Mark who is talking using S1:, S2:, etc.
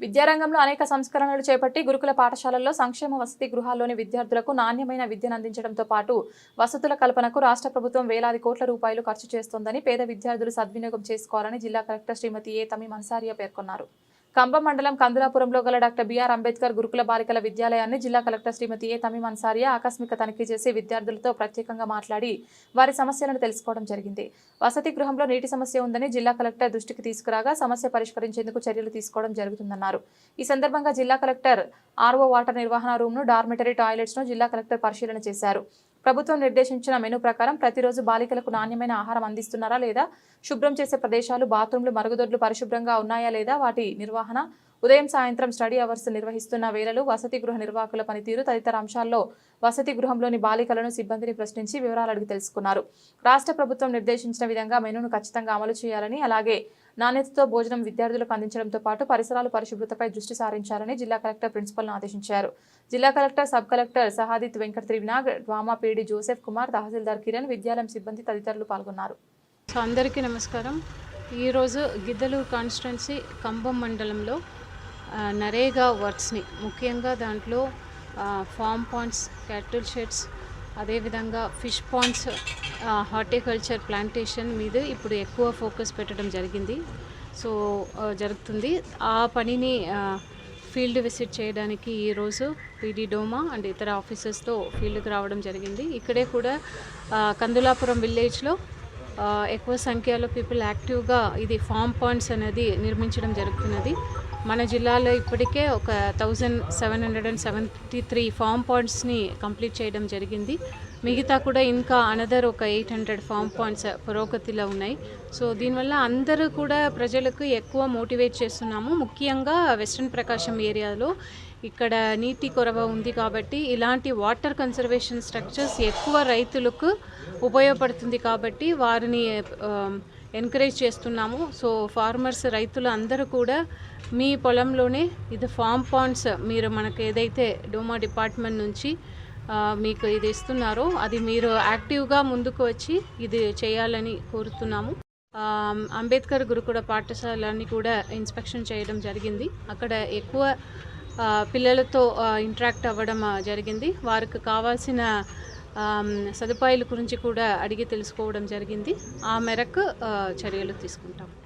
S1: విద్యారంగంలో అనేక సంస్కరణలు చేపట్టి గురుకుల పాఠశాలల్లో సంక్షేమ వసతి గృహాల్లోని విద్యార్థులకు నాణ్యమైన విద్యను అందించడంతో పాటు వసతుల కల్పనకు రాష్ట్ర ప్రభుత్వం వేలాది కోట్ల రూపాయలు ఖర్చు చేస్తోందని పేద విద్యార్థులు సద్వినియోగం చేసుకోవాలని జిల్లా కలెక్టర్ శ్రీమతి ఏ తమి మన్సారియా పేర్కొన్నారు. కంబ మండలం కందులాపురంలో గల డాక్టర్ బిఆర్ అంబేద్కర్ గురుకుల బాలికల విద్యాలయాన్ని జిల్లా కలెక్టర్ శ్రీమతి ఏ తమి అన్సారియా ఆకస్మిక తనిఖీ చేసి విద్యార్థులతో ప్రత్యేకంగా మాట్లాడి వారి సమస్యలను తెలుసుకోవడం జరిగింది. వసతి గృహంలో నీటి సమస్య ఉందని జిల్లా కలెక్టర్ దృష్టికి తీసుకురాగా సమస్య పరిష్కరించేందుకు చర్యలు తీసుకోవడం జరుగుతుందన్నారు. ఈ సందర్భంగా జిల్లా కలెక్టర్ ఆర్ఓ వాటర్ నిర్వహణ రూమ్ను డార్మెటరీ టాయిలెట్స్ను జిల్లా కలెక్టర్ పరిశీలన చేశారు. ప్రభుత్వం నిర్దేశించిన మెనూ ప్రకారం ప్రతిరోజు బాలికలకు నాణ్యమైన ఆహారం అందిస్తున్నారా లేదా? శుభ్రం చేసే ప్రదేశాలు బాత్రూంలు మరుగుదొడ్లు పరిశుభ్రంగా ఉన్నాయా లేదా? వాటి నిర్వహణ ఉదయం సాయంత్రం స్టడీ అవర్స్ నిర్వహిస్తున్న వేళలు వసతి గృహ నిర్వాహకుల పనితీరు తదితర అంశాల్లో వసతి గృహంలోని బాలికలను సిబ్బందిని ప్రశ్నించి వివరాలు అడిగి తెలుసుకున్నారు. రాష్ట్ర ప్రభుత్వం నిర్దేశించిన విధంగా మెనూను ఖచ్చితంగా అమలు చేయాలని అలాగే నాణ్యతతో భోజనం విద్యార్థులకు అందించడంతో పాటు పరిసరాల పరిశుభ్రతపై దృష్టి సారించాలని జిల్లా కలెక్టర్ ప్రిన్సిపల్ను ఆదేశించారు. జిల్లా collector sub collector Sahadith Venkata Trivinag DWAMA PD Joseph Kumar tahsildar Kiran విద్యాలయం సిబ్బంది తదితరులు పాల్గొన్నారు.
S2: సో అందరికీ నమస్కారం. ఈరోజు గిద్దలూరు కాన్స్టిట్యున్సీ కంబం మండలంలో నరేగా వర్క్స్ని ముఖ్యంగా దాంట్లో ఫామ్ పాండ్స్ క్యాటిల్ షెడ్స్ అదేవిధంగా ఫిష్ పాండ్స్ హార్టికల్చర్ ప్లాంటేషన్ మీద ఇప్పుడు ఎక్కువ ఫోకస్ పెట్టడం జరిగింది. సో జరుగుతుంది. ఆ పనిని ఫీల్డ్ విజిట్ చేయడానికి ఈరోజు పీడీ డోమా అండ్ ఇతర ఆఫీసర్స్తో ఫీల్డ్కి రావడం జరిగింది. ఇక్కడే కూడా కందులాపురం విలేజ్లో ఎక్కువ సంఖ్యలో పీపుల్ యాక్టివ్గా ఇది ఫామ్ పాయింట్స్ అనేది నిర్మించడం జరుగుతున్నది. మన జిల్లాలో ఇప్పటికే ఒక thousand seven hundred and seventy three farm పాయింట్స్ని కంప్లీట్ చేయడం జరిగింది. మిగతా కూడా ఇంకా అనదర్ ఒక ఎయిట్ హండ్రెడ్ ఫామ్ పాయింట్స్ పురోగతిలో ఉన్నాయి. సో దీనివల్ల అందరూ కూడా ప్రజలకు ఎక్కువ మోటివేట్ చేస్తున్నాము. ముఖ్యంగా వెస్ట్రన్ ప్రకాశం ఏరియాలో ఇక్కడ నీటి కొరవ ఉంది కాబట్టి ఇలాంటి వాటర్ కన్సర్వేషన్ స్ట్రక్చర్స్ ఎక్కువ రైతులకు ఉపయోగపడుతుంది కాబట్టి వారిని ఎంకరేజ్ చేస్తున్నాము. సో ఫార్మర్స్ రైతులు అందరూ కూడా మీ పొలంలోనే ఇది ఫామ్ పాండ్స్ మీరు మనకు ఏదైతే డోమా డిపార్ట్మెంట్ నుంచి మీకు ఇది ఇస్తున్నారో అది మీరు యాక్టివ్గా ముందుకు వచ్చి ఇది చేయాలని కోరుతున్నాము. అంబేద్కర్ గురుకుల పాఠశాలని కూడా ఇన్స్పెక్షన్ చేయడం జరిగింది. అక్కడ ఎక్కువ పిల్లలతో ఇంటరాక్ట్ అవ్వడం జరిగింది. వారికి కావాల్సిన సదుపాయాల గురించి కూడా అడిగి తెలుసుకోవడం జరిగింది. ఆ మేరకు చర్యలు తీసుకుంటాం